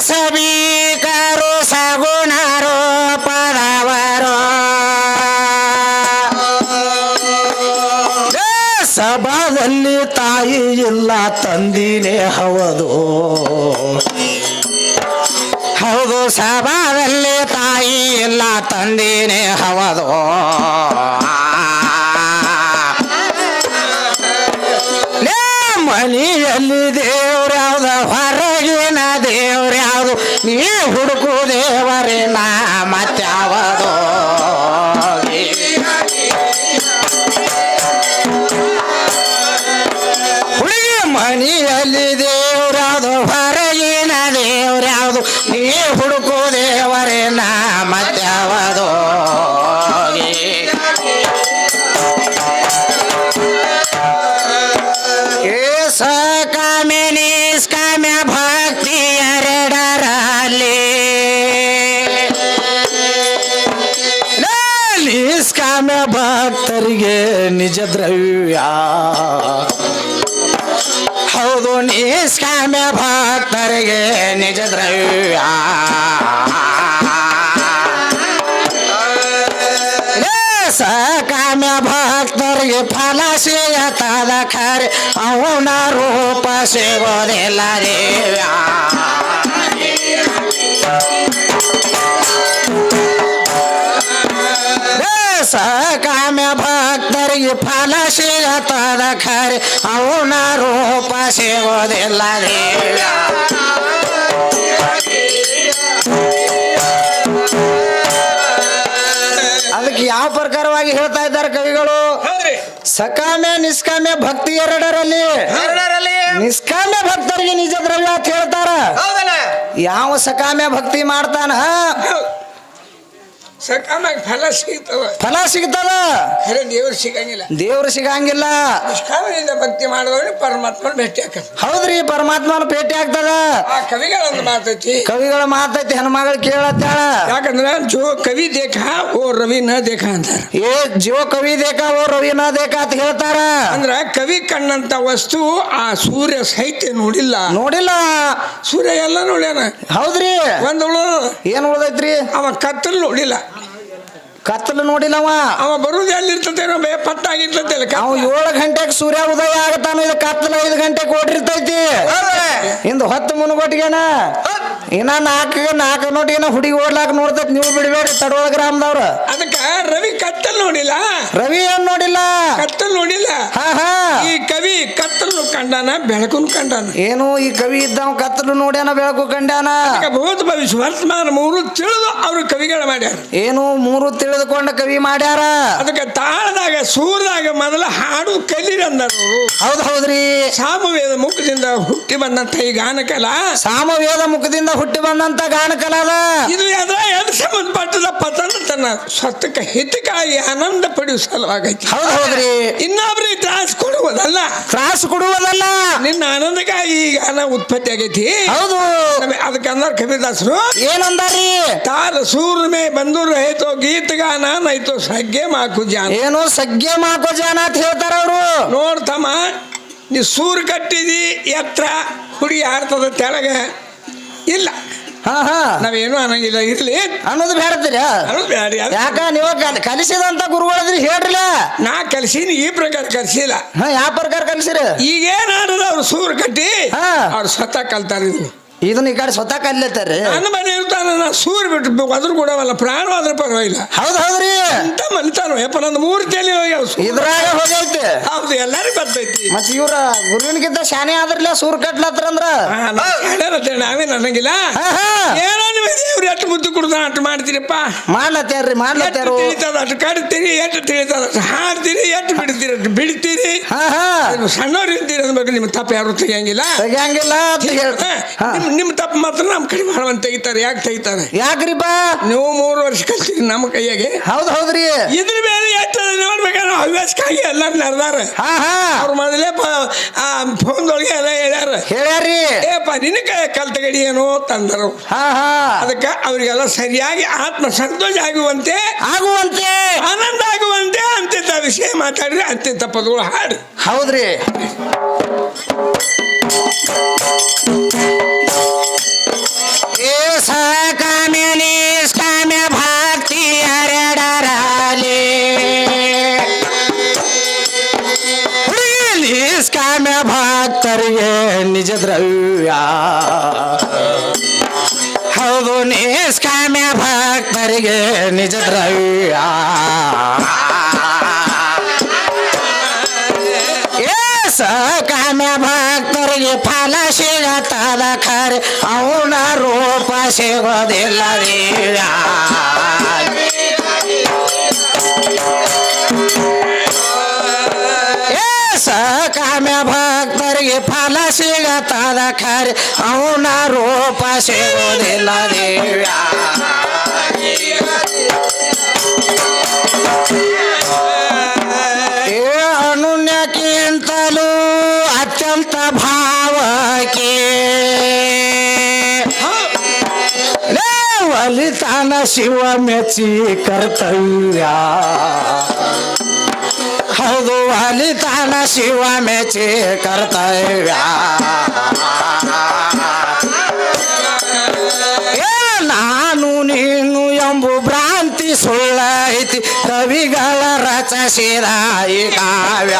ಸಬೀಕರು ಸಗುಣರು ಪದವರು. ಸಭಾದಲ್ಲಿ ತಾಯಿ ಇಲ್ಲ, ತಂದಿನೇ ಹೌದು. ಹೌದು, ಸಭಾದಲ್ಲಿ ತಾಯಿ ಇಲ್ಲ, ತಂದಿನೇ ಹೌದು. ಮನೆಯಲ್ಲಿ ಹುಡುಗಿ ಲೇ, ಸಕಾಮ್ಯ ಭಕ್ತರಿಗೆ ಫಲ ಸಿಗತದ ಖರೆ. ಅವನ ರೂಪ ಸಿಗೋದಿಲ್ಲ ದೇವ್ಯ ಸಕಾಮ ಭಕ್ತರಿಗೆ ಫಲ ಸಿಗತದ ಖರೆ. ಅವನ ರೂಪ ಸಿಗೋದಿಲ್ಲ ದೇವ್ಯ ಪ್ರಕಾರವಾಗಿ ಹೇಳ್ತಾ ಇದ್ದಾರೆ ಕವಿಗಳು. ಸಕಾಮೆ ನಿಷ್ಕಾಮೆ ಭಕ್ತಿ ಎರಡರಲ್ಲಿ. ನಿಷ್ಕಾಮ್ಯ ಭಕ್ತರಿಗೆ ನಿಜ ದ್ರವ್ಯ ಅಂತ ಹೇಳ್ತಾರ. ಯಾವ ಸಕಾಮೆ ಭಕ್ತಿ ಮಾಡ್ತಾನ? ಸಕಾಮಾಗಿ ಫಲ ಸಿಗ್ತವ. ಫಲ ಸಿಗ್ತದ? ಖರೆ ದೇವ್ರು ಸಿಗಂಗಿಲ್ಲ. ದೇವ್ರು ಸಿಗಂಗಿಲ್ಲ. ನಿಷ್ಕಾಮದಿಂದ ಭಕ್ತಿ ಮಾಡಿದವನು ಪರಮಾತ್ಮನ ಭೇಟಿ ಆಕತ್ ಹೌದ್ರಿ ಪರಮಾತ್ಮನ ಭೇಟಿ ಆಗ್ತದ? ಆ ಕವಿಗಳೊಂದು ಮಾತೈತಿ. ಕವಿಗಳ ಮಾತೈತಿ ಹೆಣ್ಮಗಳು ಕೇಳತ್ತಾಳ. ಯಾಕಂದ್ರೆ ಜೋ ಕವಿ ದೇಖ ಓ ರವಿ ನ ದೇಖ ಅಂತ. ಏ ಜೋ ಕವಿ ದೇಖ ಓ ರವಿ ನ ದೇಖ ಅಂತ ಹೇಳ್ತಾರ. ಅಂದ್ರ ಕವಿ ಕಣ್ಣಂತ ವಸ್ತು ಆ ಸೂರ್ಯ ಸಹಿತ ನೋಡಿಲ್ಲ. ನೋಡಿಲ್ಲ. ಸೂರ್ಯ ಎಲ್ಲ ನೋಡ್ಯಾನ. ಹೌದ್ರಿ. ಒಂದು ಏನ್ ಉಳ್ದೈತ್ರಿ? ಅವ ಕತ್ತಲು ನೋಡಿಲ್ಲ. ಕತ್ತಲು ನೋಡಿಲ್ಲವ ಅವ ಬರುದು ಎಲ್ಲಿರ್ತತೇನೋ ಬೇ ಪಟ್ಟಾಗಿರ್ತೈತೆ ಅವ ಏಳು ಗಂಟೆಗೆ ಸೂರ್ಯ ಉದಯ ಆಗತಾನ ಇದು ಕತ್ತಲು ಐದು ಗಂಟೆಗೆ ಓಡಿರ್ತೈತಿ? ಇಂದು ಹೊತ್ತು ಮುನ್ಗೊಟ್ಟಿಗೆನ ಇನ್ನ ನಾಲ್ಕು ನಾಲ್ಕು ಏನೋ ಹುಡುಗಿ ಓಡ್ಲಾಕ ನೋಡ್ತೈತಿ ನೀವು ಬಿಡ್ಬೇಡ್ರಿ ತಡೋಳ ಗ್ರಾಮದವ್ರ ಅದಕ್ಕ ರವಿ ಕತ್ತಲ್ ನೋಡಿಲ್ಲ? ರವಿ ಏನ್ ನೋಡಿಲ್ಲ? ಕತ್ತಲ್ ನೋಡಿಲ್ಲ? ಹಾ ಹಾ. ಈ ಕವಿ ಕತ್ತಲು ಕಂಡಾನ ಬೆಳಕನ್ನು ಕಂಡಾನ? ಏನು ಈ ಕವಿ ಇದ್ದಾವ ಕತ್ತಲು ನೋಡ್ಯಾನ ಬೆಳಕು ಕಂಡಾನ ಭೂತ ಭವಿಷ್ಯ ವರ್ತಮಾನ ಮೂರು ತಿಳಿದು ಅವರು ಕವಿಗಳ ಮಾಡ್ಯಾರ. ಏನು ಮೂರು ತಿಳಿದುಕೊಂಡ ಕವಿ ಮಾಡ್ಯಾರ? ಅದಕ್ಕೆ ತಾಳದಾಗ ಸೂರದಾಗ ಮೊದಲ ಹಾಡು ಕಲಿರಂದರು ಅಂದರು. ಹೌದ್ ಹೌದ್ರಿ. ಸಾಮವೇದ ಮುಖದಿಂದ ಹುಟ್ಟಿ ಬಂದಂತ ಈ ಗಾನಕಲ. ಸಾಮವೇದ ಮುಖದಿಂದ ಹುಟ್ಟಿ ಬಂದಂತ ಗಾನಕಲಾದ ಇದು ಅದ್ರ ಎದ್ ಸಂಬಂಧಪಟ್ಟದ ಪತನ ತನ್ನ ಸ್ವತಃ ಹಿತಕ್ಕಾಗಿ ಆನಂದ ಪಡೆಯುವ ಸಲುವಾಗೈತಿ. ಹೌದು ಹೌದ್ರಿ. ಇನ್ನೊಬ್ರಿಗೆ ತ್ರಾಸ ಕೊಡುವುದಲ್ಲ? ತ್ರಾಸು ಕೊಡುವುದಲ್ಲ. ನಿನ್ನ ಆನಂದಕ್ಕಾಗಿ ಈ ಗಾನ ಉತ್ಪತ್ತಿ ಆಗೈತಿ. ಹೌದು. ಅದಕ್ಕೆ ಅಂದ್ರ ಕವಿದಾಸರು ಏನಂದಾರಿ ತಾರ ಸೂರ್ಮೆ ಮೇ ಬಂದು ರಹಿತೋ ಗೀತ ಗಾನ ನೈತೋ ಸಗ್ಗೆ ಮಾಕು ಜಾನ. ಏನು ಸಗ್ಗೆ ಮಾಕು ಜಾನ ಅಂತ ಹೇಳ್ತಾರ ಅವರು. ನೋಡ್ತಮ್ಮ ನೀ ಸೂರ್ ಕಟ್ಟಿದಿ ಎತ್ತರ ಹುಡುಗಿ ಆಡ್ತದ ತೆಳಗ. ಇಲ್ಲ. ಹಾ ಹಾ. ನಾವೇನು ಅನ್ನಂಗಿಲ್ಲ ಇರ್ಲಿ. ಅನ್ನೋದು ಬೇಡತ್ತೀರ ಅನ್ನೋದು ಬ್ಯಾಡ್ರಿ. ಅದು. ಯಾಕ ನೀವ ಕಲ್- ಕಲಿಸಿದಂತ ಗುರುಗಳದ್ರಿ ಹೇಳ್ರಲ್ಲ? ನಾ ಕಲ್ಸೀನಿ ಈ ಪ್ರಕಾರ ಕಲ್ಸಿಲ್ಲ. ಹಾ ಯಾವ ಪ್ರಕಾರ ಕಲಿಸಿರಿ? ಈಗೇನ್ ಆಡದ ಅವ್ರು ಸೂರು ಕಟ್ಟಿ ಹಾ. ಅವ್ರು ಸ್ವತಃ ಕಲ್ತಾರ ಇದು ಇದನ್ನ ಈ ಕಡೆ ಸ್ವತಃ ಕಲಿತಾರ್ರಿ ನನ್ನ ಮನೆ ಇರ್ತಾನ ನಾ ಸೂರ್ ಬಿಟ್ಟು ಅದ್ರ ಕೊಡವಲ್ಲ ಪ್ರಾಣ ಆದ್ರ ಪರವಾಗಿಲ್ಲ. ಹೌದು ಹೌದ್ರಿ ಅಂತ ಮನಿತಾನು ಯಪ್ಪ ನಂದು ಮೂರ್ತಿಯಲ್ಲಿ ಇದ್ರಾಗ ಹೋಗೈತಿ. ಹೌದು ಎಲ್ಲರಿಗೂ ಬರ್ತೈತಿ. ಮತ್ ಇವ್ರ ಗುರುವಿನಗಿದ್ದ ಶಾನೆ ಆದ್ರಲ್ಲ ಸೂರ್ ಕಟ್ಲತ್ರ ಅಂದ್ರ? ನಾವೇ ನಾ ಶಾಣ್ಯರತ್ತೆ, ಹಾ ಹಾ. ಏನೋ ನಿಮಗೆ ದೇವ್ರು ಎಷ್ಟು ಮುದ್ದು ಕುಡ್ದ ಅಷ್ಟು ಮಾಡ್ತೀರಪ್ಪ? ಮಾಡ್ಲತ್ಯಾರ್ರಿ ಎಷ್ಟು ಮಾಡ್ಲತ್ಯಾರು. ತಿಳಿತದ? ಅಷ್ಟು ಕಟ್ತೀರಿ ಎಷ್ಟು ತಿಳಿತದ? ಅಷ್ಟು ಹಾಡ್ತೀರಿ ಎಷ್ಟು ಬಿಡ್ತೀರಿ ಅಷ್ಟು ಬಿಡ್ತೀರಿ ಹಾ ಸಣ್ಣವ್ರು ಇರ್ತೀರಿ ಅಂದ್ಬೇಕು ನಿಮ್ಮ ತಪ್ಪು ಯಾರು ತೆಗಿಯಂಗಿಲ್ಲ. ತೆಗಿಯಂಗಿಲ್ಲ ಅಂತ ಹಾ. ನಿಮ್ಮ ನಿಮ್ಮ ತಪ್ಪು ಮಾತ್ರ ನಮ್ಮ ಕಡೆ ಮಾಡವನ್ ತೆಗಿತಾರೆ ಯಾಕೆ ತೆಗಿತಾರೆ? ಯಾಕ್ರಿಪ್ಪ ನೀವು ಮೂರು ವರ್ಷ ಕಲ್ತೀರಿ ನಮ್ಮ ಕೈಯಾಗೆ. ಹೌದ್ ಹೌದ್ರಿ. ಇದ್ರ ಮೇಲೆ ಎಷ್ಟು ನೋಡ್ಬೇಕಾದ್ರೆ ಹವ್ಯಾಸಕ್ಕಾಗಿ ಎಲ್ಲರೂ ನಡೆದಾರೆ. ಹಾ ಹಾ. ಅವ್ರು ಮೊದಲೇ ಫೋನ್ದೊಳಗೆ ಎಲ್ಲ ಹೇಳ್ಯಾರ? ಏಪ್ಪ ನಿನ್ನ ಕಲ್ತಗಡಿ ಏನೋ ತಂದರು. ಹಾ ಹಾ. ಅದಕ್ಕೆ ಅವರಿಗೆಲ್ಲ ಸರಿಯಾಗಿ ಆತ್ಮ ಸಂತೋಷ ಆಗುವಂತೆ ಆಗುವಂತೆ. ಆನಂದ ಆಗುವಂತೆ ಅಂತಿಂತ ವಿಷಯ ಮಾತಾಡಿದ್ರೆ ಅಂತಿಂತ ಪದಗಳು ಹಾಡು ಹೌದ್ರಿ. ದ್ರವ್ಯ. ಹೌದು, ನಿಷ್ಕಾಮ್ಯ ಭಕ್ತರಿಗೆ ನಿಜ ದ್ರವ್ಯ. ಸಕಾಮ್ಯ ಭಕ್ತರಿಗೆ ಫಲ ಸಿಗತದ ಖರೆ, ಅವನ ರೂಪ ಸಿಗೋದಿಲ್ಲ ಸಕಾಮ್ಯ ಭಕ್ತರಿಗೆ ಫಲ ಸಿಗತ್ತದ ಖರೆ ಅವನ ರೂಪ ಸಿಗೋದಿಲ್ಲ ದೇವ್ಯ ಏ ಅನುಣ್ಯಕ್ಕಿಂತಲೂ ಅತ್ಯಂತ ಭಾವಕ್ಕೆ ಲೇ ಒಲಿತಾನ ಶಿವ ಮೆಚ್ಚಿ ಕರ್ತವ್ಯ ಹೌದು ಒಲಿತಾನ ಶಿವ ಮೆಚ್ಚಿ ಕರ್ತವ್ಯ ಏ ನಾನು ನೀನು ಎಂಬು ಭ್ರಾಂತಿ ಸುಳ್ಳೈತಿ ಕವಿಗಳ ರಚಿಸಿದ ಈ ಕಾವ್ಯ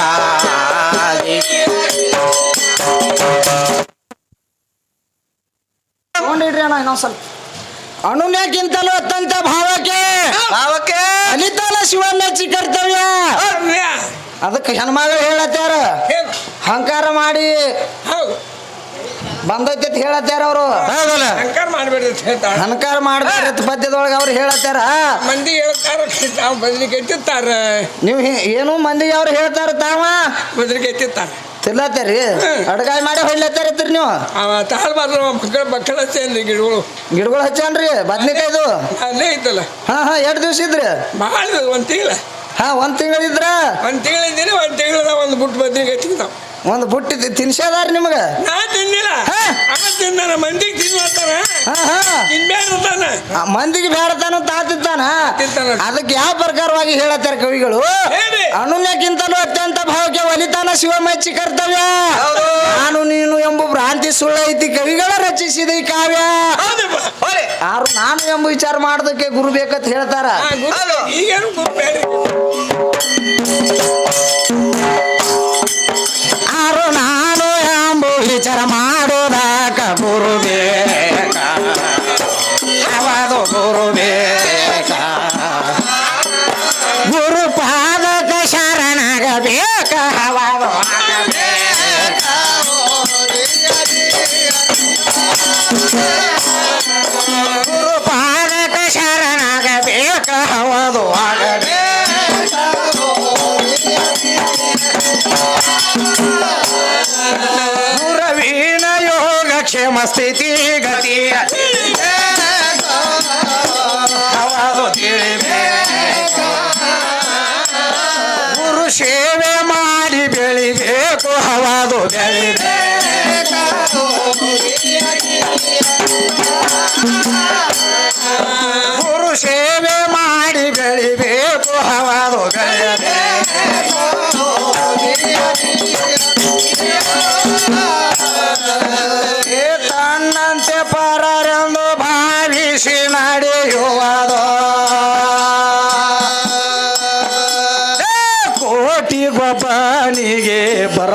ನೋಡಿಡ್ರಿ ಅಣ್ಣ ಇನ್ನೊಂದ್ ಸ್ವಲ್ಪ ಅನುನ್ಯಕ್ಕಿಂತಲೂ ಅತ್ಯಂತ ಭಾವಕ್ಕೆ ಭಾವಕ್ಕೆ ಅಲಿತಾನ ಶಿವ ಮೆಚ್ಚಿ ಕರ್ತವ್ಯ ಅದಕ್ಕೆ ಹೆಣ್ಮಗಳು ಹೇಳತ್ತಾರ. ಹಂಕಾರ ಅಹಂಕಾರ ಮಾಡಿ ಬಂದೈತಿ ಅಂತ ಹೇಳತ್ಯಾರ ಅವರು. ಹಂಕಾರ ಅಂತ ಹೇಳ್ತಾರೆ. ಅಹಂಕಾರ ಮಾಡ್ಬೇಡ್ರಿ ಅಂತ ಪದ್ಯದೊಳಗೆ ಅವ್ರು ಹೇಳತ್ತಾರ. ಮಂದಿ ಹೇಳ್ತಾರ ತಾವು ಬದ್ಲಿಗೆ ಎತ್ತಿತ್ತಾರ ನೀವು ಏನು ಮಂದಿಗೆ ಅವ್ರು ಹೇಳ್ತಾರ ತಾವ? ಬದಲಿಗೆ ಎತ್ತಿತ್ತಾರ ತಿಲ್ಲತ್ತೀರಿ ಅಡಗಾಯಿ ಮಾಡಿ ಹೊಡ್ಲತ್ತಾರತ್ತೀರಿ ನೀವು? ಅವ ತಾಳ್ಬಾರ್ದು ಮಕ್ಕಳ ಮಕ್ಕಳ ಹಚ್ಚೇನ್ರಿ ಗಿಡಗಳು. ಗಿಡಗಳು ಹಚ್ಚನ್ರಿ ಬದ್ನಿಕಾಯ್ದು ಅಲ್ಲೇ ಇದ್ದಲ್ಲ ಹಾ ಹಾ ಎರಡು ದಿವಸ ಇದ್ರಿ? ಭಾಳ ಒಂದು ತಿಂಗಳ. ಹಾ ಒಂದ್ ತಿಂಗಳಿದ್ರ ಒಂದು ತಿಂಗಳ ಇದ್ದೀನಿ ಒಂದು ತಿಂಗಳ ಒಂದು ಬುಟ್ಟು ಬದ್ನಿಕಾಯಿ ಎತ್ತಿಕ್ತಾವ ಒಂದು ಬುಟ್ಟಿ ತಿನ್ಸ್ಯಾದಾರ ನಿಮ್ಗೆ? ನಾ ಹಾ. ಅವ ತಿಂದಾನ ಮಂದಿಗೆ ಹಾ ತಿನ್ಬೇಡ್ತಾನ ಮಂದಿಗೆ ಬೇಡತಾನ ತಾತಿದ್ದಾನ. ಅದಕ್ಕೆ ಯಾವ ಪ್ರಕಾರವಾಗಿ ಹೇಳತ್ತಾರ ಕವಿಗಳು. ಅನುನ್ಯಕ್ಕಿಂತಲೂ ಅತ್ಯಂತ ಭಾವಕ್ಕೆ ಒಲಿತಾನ ಶಿವಮಚ್ಚಿ ಕರ್ತವ್ಯ. ನಾನು ನೀನು ಎಂಬ ಭ್ರಾಂತಿ ಸುಳ್ಳೈತಿ ಕವಿಗಳ ರಚಿಸಿದ ಈ ಕಾವ್ಯ. ಯಾರು ನಾನು ಎಂಬ ವಿಚಾರ ಮಾಡೋದಕ್ಕೆ ಗುರು ಬೇಕಂತ ಹೇಳ್ತಾರ? ಯಾರು ನಾನು ಎಂಬ ವಿಚಾರ ಸ್ಥಿತಿ ಗತಿ. ಗುರು ಸೇವೆ ಮಾಡಿ ಬೆಳಿಬೇಕು ಹವಾದು ಬೆಳಿಬೇಕು.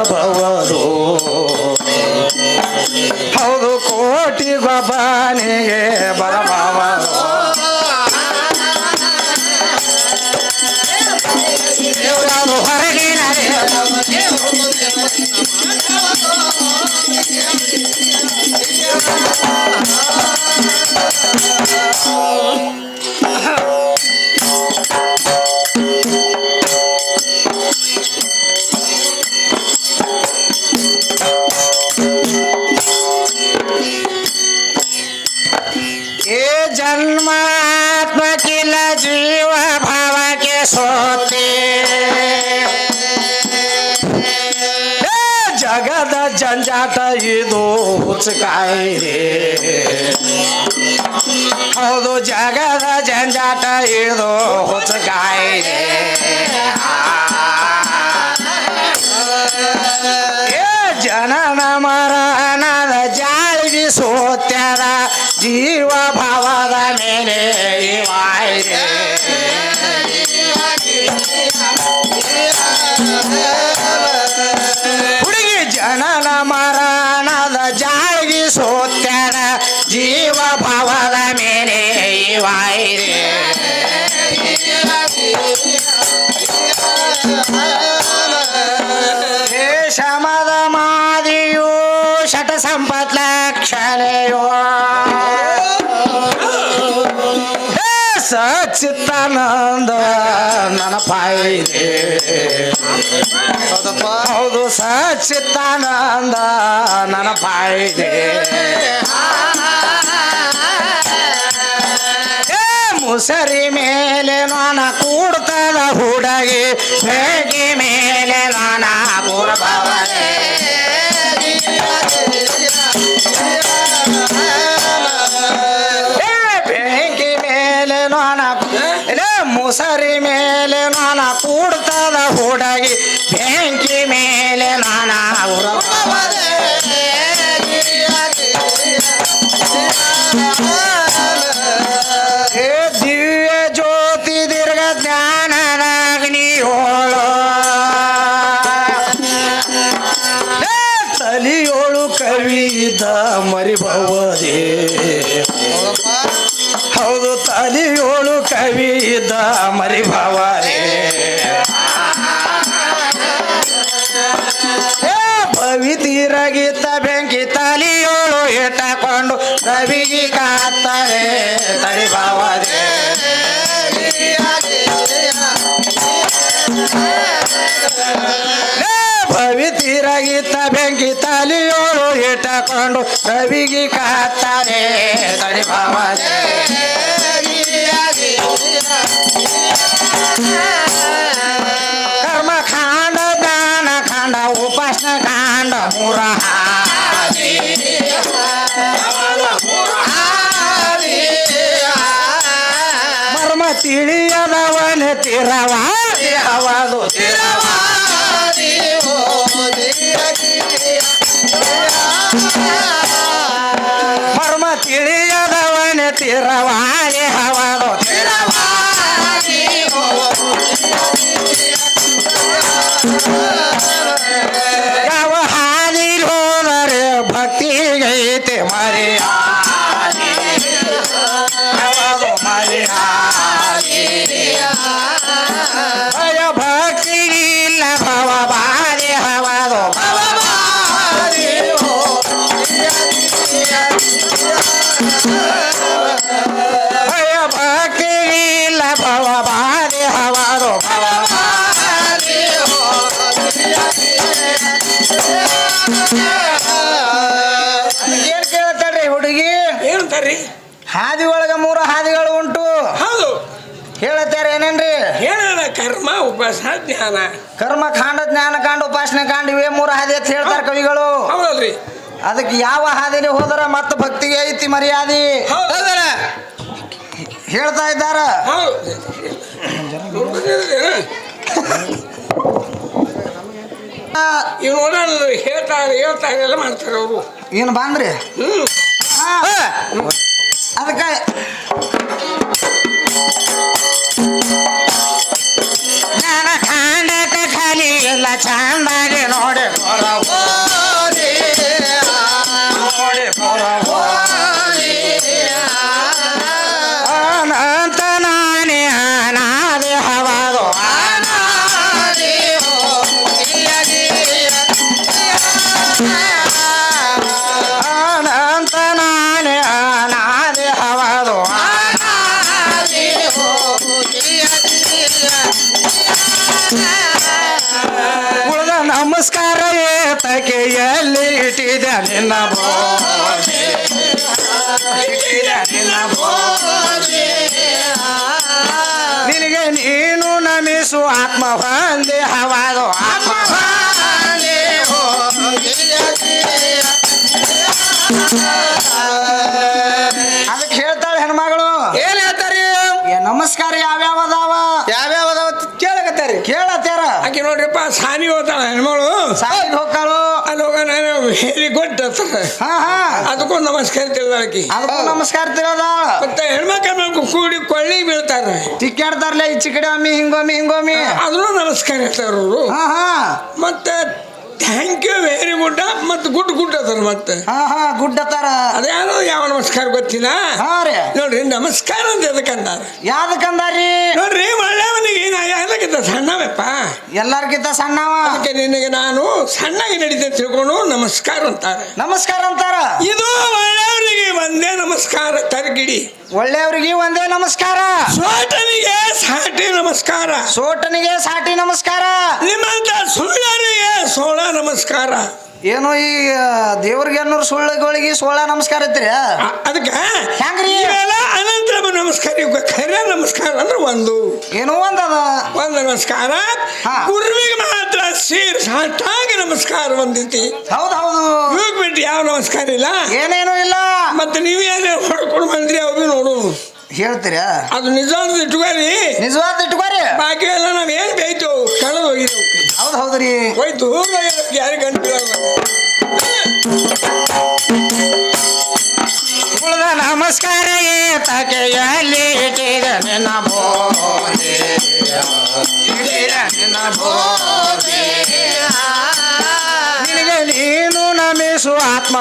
ಬರಬಹುದು ಹೌದು ಕೋಟಿ ಗೊಬ್ಬನಿಗೆ ಬರಬಹುದು ಹೊರಗಿನ ಹುಚ್ಚಕಾಯಿದೆ ಹೌದು ಜಗದ ಜಂಜಾಟ ಇಳಿದು ಏ ಜನನ ಮರಣದ ಜಾಳಿಗೆ ಸೋತ್ಯರ ಜೀವ ಭಾವದ ಮೇಲೆ ಇವಾಯಿದೆ ಪಾಯಿದೆ ಹೌದು ಸಚ್ಚಿತ್ತಾನಂದ ನನ್ನ ಪಾಯಿದೆ ಮುಸರಿ ಮೇಲೆ ನಾನ ಕೂಡ್ತದ ಹುಡಗಿ ಬೆಂಕಿ ಮೇಲೆ ನಾನ ಕೂಡಬಾರದೆ ಕೂಡ್ತದ ಹೋಡಾಗಿ ಬೆಂಕಿ ಮೇಲೆ ನಾನು ಹೇ ದಿವ್ಯ ಜ್ಯೋತಿ ದೀರ್ಘ ಜ್ಞಾನದ ಅಗ್ನಿಯೋಳು ಹೇ ತಲಿಯೋಳು ಕವಿದ ಮರಿಬವದೆ ಹೌದು, ತಲಿಯೋಳು ಕವಿದ ಮರಿಬವದೆ ಪವಿತಿರಗಿತ್ತ ಬೆಂಕಿ ತಲಿಯೋಳು ಇಟ್ಟಕೊಂಡು ರವಿಗೆ ಕಾತಾರೆ ಕರ್ಮ ಕಾಂಡ ಜ್ಞಾನ ಕಾಂಡ, ಉಪಾಸನ ಕಾಂಡ. ಮರ್ಮ ತಿಳಿಯದವನ ಹವದು ತಿಳಿಯದವನ ತಿರವಾಣಿ ತಿರವಾದಿ ಯಾವ ಹಾದಿ ಹೋದರೆ ಭಕ್ತಿಗೈತೆ ಮರ್ಯಾದೆ ಜ್ಞಾನ. ಕರ್ಮ ಕಾಂಡ ಜ್ಞಾನ ಕಾಂಡ ಉಪಾಸನೆ ಕಾಂಡ ಇವೇ ಮೂರು ಹಾದಿ ಅಂತ ಹೇಳ್ತಾರೆ ಕವಿಗಳು. ಹೌದಲ್ರಿ. ಅದಕ್ಕೆ ಯಾವ ಹಾದಿನೇ ಹೋದ್ರ ಮತ್ತ ಭಕ್ತಿಗೆ ಐತಿ ಮರ್ಯಾದೆ. ಹೌದಲ್ಲ? ಹೇಳ್ತಾ ಇದ್ದಾರ? ಇವ್ ನೋಡೋಣ ಹೇಳ್ತಾರೆ ಹೇಳ್ತಾರೆ ಎಲ್ಲ ಮಾಡ್ತಾರೆ ಅವರು. ಏನು ಬಂದ್ರಿ. ಅದಕ್ಕ ಎಲ್ಲ ಚಂದಾಗಿ ನೋಡಿ ಬರಬೋದಿ. ಹೊಂದಿ ಹವಾದು ಆತ್ಮ ಹೊಂದಿ ಅದಕ್ಕೆ ಹೇಳ್ತಾಳೆ ಹೆಣ್ಮಗಳು. ಏನ್ ಹೇಳ್ತಾರಿ? ನಮಸ್ಕಾರ ಯಾವ್ಯಾವ ಅದಾವ? ಯಾವ್ಯಾವ ಕೇಳಕತ್ತಾರಿ? ಕೇಳತ್ಯಾರ. ಆಕೆ ನೋಡ್ರಿಪ್ಪ ಸಾನಿ ಹೋಗ್ತಾಳ ಹೆಣ್ಮಗಳು. ಸಾಕಿದ್ ಹೋಗ್ತಾಳು. ಹೋಗ ನಾನು ಹೇಳಿ ಕೊಟ್ಟ ಹಾ ಹಾ. ಅದಕ್ಕೂ ನಮಸ್ಕಾರ ತಿಳಿದಾಕಿ. ಅದಕ್ಕೂ ನಮಸ್ಕಾರ ತಿಳದ ಮತ್ತೆ ಹೆಣ್ಮಕ್ಳು ಕೂಡಿ ಕೊಳ್ಳಿ ಬೀಳ್ತಾರೆ. ತಿಕ್ಕಾಡ್ತಾರಲ್ಲ ಈಚೆ ಕಡೆ ಒಮ್ಮೆ ಹಿಂಗೊಮ್ಮೆ ಹಿಂಗೊಮ್ಮೆ. ಅದ್ರೂ ನಮಸ್ಕಾರ ಅವರು. ಹಾ ಹಾ. ಮತ್ತೆ ಥ್ಯಾಂಕ್ ಯು ವೆರಿ ಗುಡ್. ಮತ್ತು ಗುಡ್ ಗುಡ್ ಅದರ ಮತ್ತೆ. ಹಾ ಹಾ ಗುಡ್ ಅತ್ತಾರ. ಅದ್ಯಾರೋ ಯಾವ ನಮಸ್ಕಾರ ಗೊತ್ತಿಲ್ಲ? ಹಾ ರೀ. ನೋಡ್ರಿ ನಮಸ್ಕಾರ ಅಂತ ಎದಕ್ಕಂದಾರ? ಯಾವ್ದಕ್ಕಂದಾರಿ ನೋಡ್ರಿ ಒಳ್ಳೆಯವನಿಗೆ ನಾ ಯಾವ್ದಕ್ಕಿಂತ ಸಣ್ಣವಪ್ಪ. ಎಲ್ಲಾರ್ಗಿಂತ ಸಣ್ಣವ. ಅದಕ್ಕೆ ನಿನಗೆ ನಾನು ಸಣ್ಣಗೆ ನಡೀತೇನೆ ತಿಳ್ಕೊಂಡು ನಮಸ್ಕಾರ ಅಂತಾರೆ. ನಮಸ್ಕಾರ ಅಂತಾರ. ಇದು ಒಳ್ಳೆಯವರಿಗೆ ಒಂದೇ ನಮಸ್ಕಾರ ತರ್ಗಿಡಿ. ಒಳ್ಳೆಯವ್ರಿಗೆ ಒಂದೇ ನಮಸ್ಕಾರ. ಸೋಟನಿಗೆ ಸಾಟಿ ನಮಸ್ಕಾರ. ಸೋಟನಿಗೆ ಸಾಟಿ ನಮಸ್ಕಾರ. ನಿಮ್ಮಂತ ಸುಳ್ಳರಿಗೆ ಸೋಳ ನಮಸ್ಕಾರ. ಏನು ಈ ದೇವ್ರಿಗೆ ಅನ್ನೋರು ಸುಳ್ಳುಗಳಿಗೆ ಸೋಳ ನಮಸ್ಕಾರ ಐತ್ರಿ ಅದಕ್ಕೆ ಹೆಂಗ್ರಿ? ಅನಂತರ ನಮಸ್ಕಾರ ಖರೆ ನಮಸ್ಕಾರ ಅಂದ್ರೆ ಒಂದು. ಏನೋ ಒಂದದ ಒಂದು ನಮಸ್ಕಾರ. ಗುರುವಿಗೆ ಮಾತ್ರ ಸೇರ್ ಸಾಟಾಗಿ ನಮಸ್ಕಾರ ಬಂದಿತಿ ಹೌದೌದು ಹೌದು. ಇವಾಗ ಬಿಟ್ಟು ಯಾವ ನಮಸ್ಕಾರ ಇಲ್ಲ? ಏನೇನು ಇಲ್ಲ. ಮತ್ತೆ ನೀವೇನೇ ಹೊಡ್ಕೊಂಡು ಬಂದ್ರಿ ಅವು ನೋಡು ಹೇಳ್ತೀರಾ? ಅದು ನಿಜವಾದ ಇಟ್ಕೋರಿ. ನಿಜವಾದ ಇಟ್ಕೋರಿ. ಬಾಕಿ ಎಲ್ಲ ನಾವ್ ಏನ್ ಬೇಯ್ತು ಕಳೆದು ಹೋಗಿದ್ದವು ಹೌದ್ರಿ. ಹೋಯ್ತು ಯಾರು ಗಂಟು ನಮಸ್ಕಾರ ಏತಕೆಯಲ್ಲಿ ಇಟ್ಟಿದ ನಿನ್ನ ಬೋಧೆ. ನಿನ್ನ ಬೋಧೆ. ನಿನಗೆ ನೀನು ನಮಿಸು ಆತ್ಮ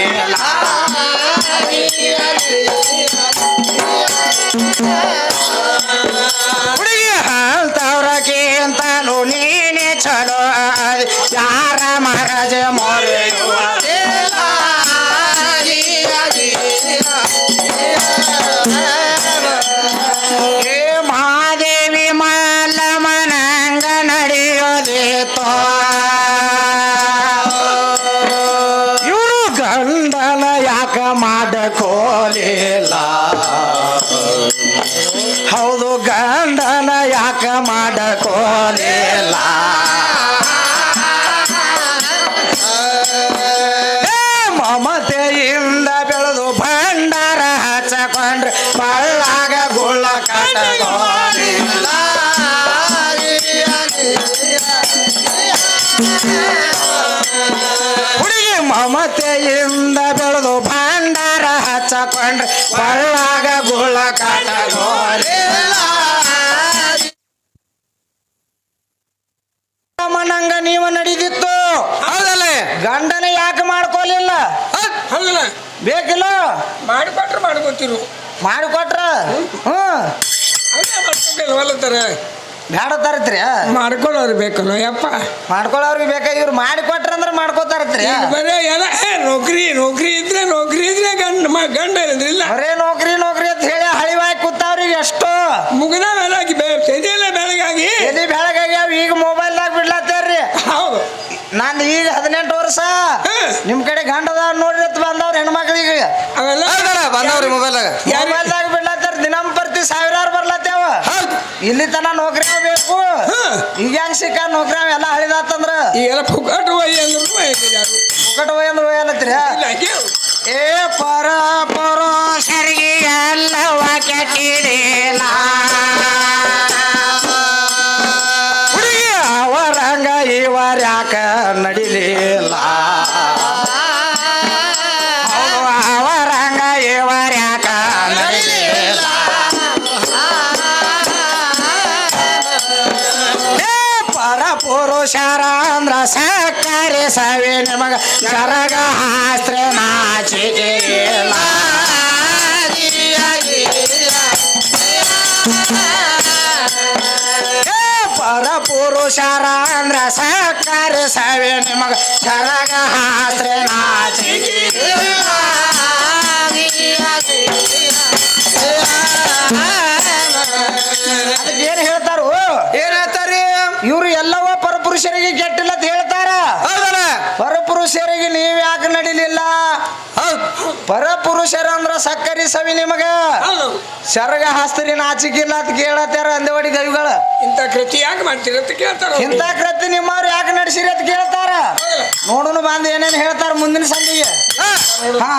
Kerala. ಮಾಡಕೋಲಿಲ್ಲ ಮಮತೆಯಿಂದ ಬೆಳೆದು ಭಂಡಾರ ಹಚ್ಚಕೊಂಡ್ರೆ ಬಳ್ಳಾಗ ಗುಳ್ಳ ಕಟ್ಟಗೋಲಿಲ್ಲ. ಹುಡುಗಿ ಮಮತೆಯಿಂದ ಬೆಳೆದು ಮನಂಗ ನೀವು ನಡೀತಿತ್ತು? ಹೌದಲ್ಲ? ಗಂಡನ ಯಾಕೆ ಮಾಡ್ಕೊಲಿಲ್ಲ? ಹೌದಲ್ಲ? ಬೇಕಿಲ್ಲ? ಮಾಡಿಕೊಟ್ರೆ ಮಾಡ್ಕೊತಿರು. ಮಾಡಿಕೊಟ್ರ? ಮಾಡ್ಕೊಂಡಿಲ್ವಲ್ಲತ್ತಾರೆ ಬ್ಯಾಡ ತರತ್ರಿ. ಮಾಡ್ಕೊಳ್ಳೋರು ಬೇಕಲ್ಲ ಯಪ್ಪ. ಮಾಡ್ಕೊಳ್ಳೋರ್ಗೆ ಬೇಕ? ಇವ್ರು ಮಾಡಿಕೊಟ್ರ ಅಂದ್ರೆ ಮಾಡ್ಕೋತಾರತ್ರಿ ಬರೇ ಎಲ್ಲ ನೌಕರಿ ನೌಕರಿ ಇದ್ರೆ ನೌಕರಿ ಇದ್ರೆ ಗಂಡ ಮ ಗಂಡ ಇಲ್ಲ. ಬರೇ ನೌಕರಿ ನೌಕರಿ ಅಂತ ಹೇಳಿ ಹಳಿವಾಗಿ ಕೂತಾವ್ರಿ ಎಷ್ಟೋ. ಮುಗಿದ ಬೆಳಗಿ ಬೆಳಗಾಗಿ ಬೆಳಗಾಗಿ ಎಲ್ಲಿ ಬೆಳಗಾಗ್ಯಾವ ಈಗ ಹೌದು ನಂದು ಈಗ ಹದಿನೆಂಟು ವರ್ಷ. ನಿಮ್ ಕಡೆ ಗಂಡದ ನೋಡ್ರಿ ಅಂತ ಬಂದವ್ರ ಹೆಣ್ಮಕ್ಳಿಗೆ. ಅವೆಲ್ಲ ಬಂದವ್ರಿ ಮೊಬೈಲ್ದಾಗ ಮೊಬೈಲ್ದಾಗ ಬಿಡ್ಲತ್ತಾರ ದಿನಂಪ್ರತಿ ಸಾವಿರಾರು ಬರ್ಲತ್ತೇವ. ಹೌದು. ಇಲ್ಲಿ ತನ ನೌಕರಿ ಬೇಕು ಈಗ ಹೆಂಗ್ ಸಿಕ್ಕ ನೌಕರಿ ಎಲ್ಲ ಹಳಿದಾತಂದ್ರ. ಈಗೆಲ್ಲ ಫುಕಟ್ ಹೋಯ್ ಅಂದ್ರೆ ಫುಕಟ್ ಹೋಯ್ ಅಂದ್ರೆ ಹೋಯ್ ಇಲ್ಲ ನಿಮಗ ಕರಗ ಹಾಸ್ತ್ರ ನಾಚಿಕೆ ಇಲ್ಲ. ಏ ಪರ ಪುರುಷರ ಅಂದ್ರ ಸಕ್ಕರೆ ಸವಿ ನಿಮಗ ಕರಗ ಹಾಸ್ತ್ರ ಹೌದ್ ಪರಪುರುಷರ ಅಂದ್ರ ಸಕ್ಕರಿ ಸವಿ ನಿಮಗ. ಸರಗ ಹಾಸ್ತರಿ ನಾಚಿಕಿಲ್ಲ ಅಂತ ಕೇಳತ್ತಾರ ಅಂದವಡಿ ಗವಿಗಳ ಇಂಥ ಕೃತಿ ಯಾಕೆ ಮಾಡ್ತೀರಿ ಅಂತ ಕೇಳ್ತಾರ. ಇಂಥ ಕೃತಿ ನಿಮ್ಮವ್ರು ಯಾಕೆ ನಡೆಸಿರಿ ಅಂತ ಕೇಳ್ತಾರ? ನೋಡುನು ಬಂದು ಏನೇನು ಹೇಳ್ತಾರ ಮುಂದಿನ ಸಂಧಿಗೆ ಹಾ.